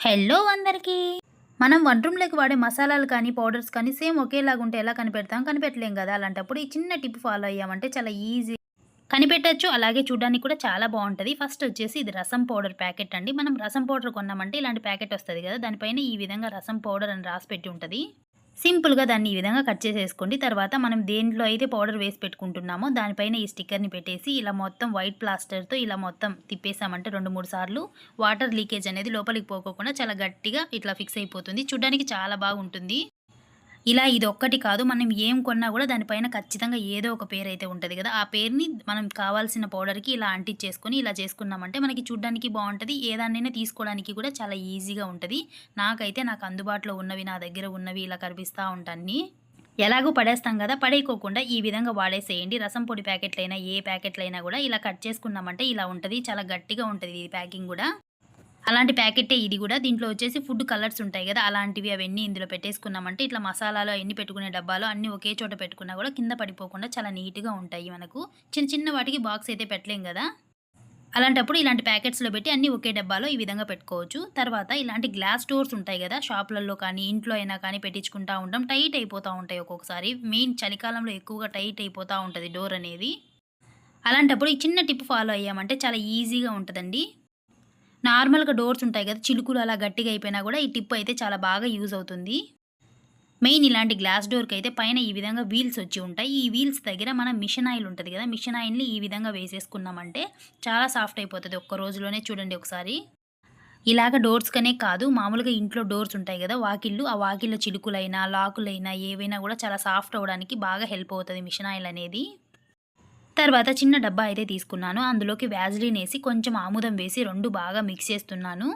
Hello అందరికీ. మనం one రూమ్లోకి వాడే మసాలాలు కానీ పౌడర్స్ కానీ సేమ్ ఒకేలాగా ఉంటే ఎలా కనిపెడతాం? కనిపెట్టలేం కదా. అలాంటప్పుడు ఈ చిన్న టిప్ ఫాలో అయ్యామంటే చాలా ఈజీ కనిపెట్టచ్చు. అలాగే చూడడానికి కూడా చాలా బాగుంటుంది. ఫస్ట్ వచ్చేసి ఇది రసం పౌడర్ ప్యాకెట్ అండి. మనం రసం పౌడర్ కొన్నామంటే ఇలాంటి ప్యాకెట్ వస్తుంది కదా. దానిపైన ఈ విధంగా రసం పౌడర్ అని రాసి పెట్టి ఉంటుంది. సింపుల్గా దాన్ని ఈ విధంగా కట్ చేసేసుకోండి. తర్వాత మనం దేంట్లో అయితే పౌడర్ వేసి పెట్టుకుంటున్నామో దానిపైన ఈ స్టిక్కర్ని పెట్టేసి ఇలా మొత్తం వైట్ ప్లాస్టర్తో ఇలా మొత్తం తిప్పేసామంటే రెండు మూడు సార్లు వాటర్ లీకేజ్ అనేది లోపలికి పోకోకుండా చాలా గట్టిగా ఇట్లా ఫిక్స్ అయిపోతుంది. చూడడానికి చాలా బాగుంటుంది. ఇలా ఇది ఒక్కటి కాదు మనం ఏం కొన్నా కూడా దానిపైన ఖచ్చితంగా ఏదో ఒక పేరు అయితే ఉంటుంది కదా. ఆ పేరుని మనం కావాల్సిన పౌడర్కి ఇలా అంటించేసుకొని ఇలా చేసుకున్నామంటే మనకి చూడడానికి బాగుంటుంది ఏదాన్నైనా తీసుకోవడానికి కూడా చాలా ఈజీగా ఉంటుంది. నాకైతే నాకు అందుబాటులో ఉన్నవి నా దగ్గర ఉన్నవి ఇలా కనిపిస్తూ ఉంటాన్ని. ఎలాగో పడేస్తాం కదా పడేయకోకుండా ఈ విధంగా వాడేసేయండి. రసం పొడి ప్యాకెట్లైనా ఏ ప్యాకెట్లైనా కూడా ఇలా కట్ చేసుకున్నామంటే ఇలా ఉంటుంది చాలా గట్టిగా ఉంటుంది ఈ ప్యాకింగ్ కూడా. అలాంటి ప్యాకెటే ఇది కూడా. దీంట్లో వచ్చేసి ఫుడ్ కలర్స్ ఉంటాయి కదా అలాంటివి అవన్నీ ఇందులో పెట్టేసుకున్నామంటే ఇట్లా మసాలాలు అన్ని పెట్టుకునే డబ్బాలు అన్ని ఒకే చోట పెట్టుకున్నా కూడా కింద పడిపోకుండా చాలా నీట్గా ఉంటాయి మనకు. చిన్న చిన్న వాటికి బాక్స్ అయితే పెట్టలేం కదా. అలాంటప్పుడు ఇలాంటి ప్యాకెట్స్లో పెట్టి అన్ని ఒకే డబ్బాలో ఈ విధంగా పెట్టుకోవచ్చు. తర్వాత ఇలాంటి గ్లాస్ డోర్స్ ఉంటాయి కదా షాపులలో కానీ ఇంట్లో అయినా కానీ పెట్టించుకుంటూ ఉంటాం. టైట్ అయిపోతూ ఉంటాయి ఒక్కొక్కసారి. మెయిన్ చలికాలంలో ఎక్కువగా టైట్ అయిపోతూ ఉంటుంది డోర్ అనేది. అలాంటప్పుడు ఈ చిన్న టిప్ ఫాలో అయ్యామంటే చాలా ఈజీగా ఉంటుందండి. నార్మల్గా డోర్స్ ఉంటాయి కదా చిలుకులు అలా గట్టిగా అయిపోయినా కూడా ఈ టిప్ అయితే చాలా బాగా యూజ్ అవుతుంది. మెయిన్ ఇలాంటి గ్లాస్ డోర్కి అయితే పైన ఈ విధంగా వీల్స్ వచ్చి ఉంటాయి. ఈ వీల్స్ దగ్గర మనం మిషన్ ఆయిల్ ఉంటుంది కదా మిషన్ ఆయిల్ని ఈ విధంగా వేసేసుకున్నామంటే చాలా సాఫ్ట్ అయిపోతుంది. ఒక్క రోజులోనే చూడండి ఒకసారి. ఇలాగ డోర్స్కనే కాదు మామూలుగా ఇంట్లో డోర్స్ ఉంటాయి కదా వాకిళ్ళు ఆ వాకిళ్ళ చిలుకులైనా లాకులైనా ఏవైనా కూడా చాలా సాఫ్ట్ అవ్వడానికి బాగా హెల్ప్ అవుతుంది మిషన్ ఆయిల్ అనేది. తర్వాత చిన్న డబ్బా అయితే తీసుకున్నాను. అందులోకి వ్యాజ్లిన్ వేసి కొంచెం ఆముదం వేసి రెండు బాగా మిక్స్ చేస్తున్నాను.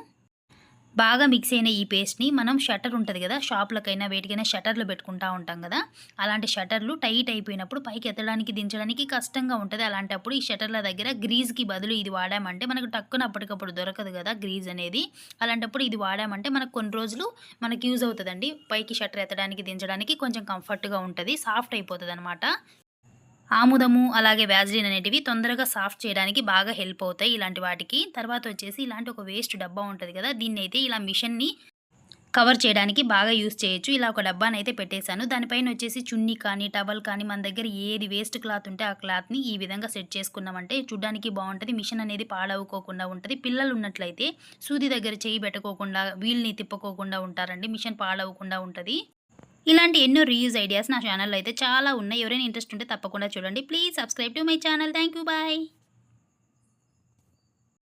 బాగా మిక్స్ అయిన ఈ పేస్ట్ని మనం షటర్ ఉంటుంది కదా షాప్లకైనా వేటికైనా షటర్లు పెట్టుకుంటా ఉంటాం కదా అలాంటి షటర్లు టైట్ అయిపోయినప్పుడు పైకి ఎత్తడానికి దించడానికి కష్టంగా ఉంటుంది. అలాంటప్పుడు ఈ షటర్ల దగ్గర గ్రీజ్కి బదులు ఇది వాడామంటే మనకు టక్కున అప్పటికప్పుడు దొరకదు కదా గ్రీజ్ అనేది. అలాంటప్పుడు ఇది వాడామంటే మనకు కొన్ని రోజులు మనకు యూజ్ అవుతుందండి. పైకి షటర్ ఎత్తడానికి దించడానికి కొంచెం కంఫర్ట్గా ఉంటుంది సాఫ్ట్ అయిపోతుంది అనమాట ఆముదము అలాగే వ్యాజ్లిన్ అనేటివి తొందరగా సాఫ్ట్ చేయడానికి బాగా హెల్ప్ అవుతాయి ఇలాంటి వాటికి. తర్వాత వచ్చేసి ఇలాంటి ఒక వేస్ట్ డబ్బా ఉంటుంది కదా దీన్ని అయితే ఇలా మిషన్ని కవర్ చేయడానికి బాగా యూస్ చేయొచ్చు. ఇలా ఒక డబ్బాని అయితే పెట్టేశాను. దానిపైన వచ్చేసి చున్నీ కానీ టవల్ కానీ మన దగ్గర ఏది వేస్ట్ క్లాత్ ఉంటే ఆ క్లాత్ని ఈ విధంగా సెట్ చేసుకున్నామంటే చూడ్డానికి బాగుంటుంది. మిషన్ అనేది పాడవుకోకుండా ఉంటుంది. పిల్లలు ఉన్నట్లయితే సూది దగ్గర చేయి పెట్టుకోకుండా వీల్ని తిప్పుకోకుండా ఉంటారండి. మిషన్ పాడవకుండా ఉంటుంది. ఇలాంటి ఎన్నో రీయూజ్ ఐడియాస్ నా ఛానల్లో అయితే చాలా ఉన్నాయి. ఎవరైనా ఇంట్రెస్ట్ ఉంటే తప్పకుండా చూడండి. Please subscribe to my channel thank you bye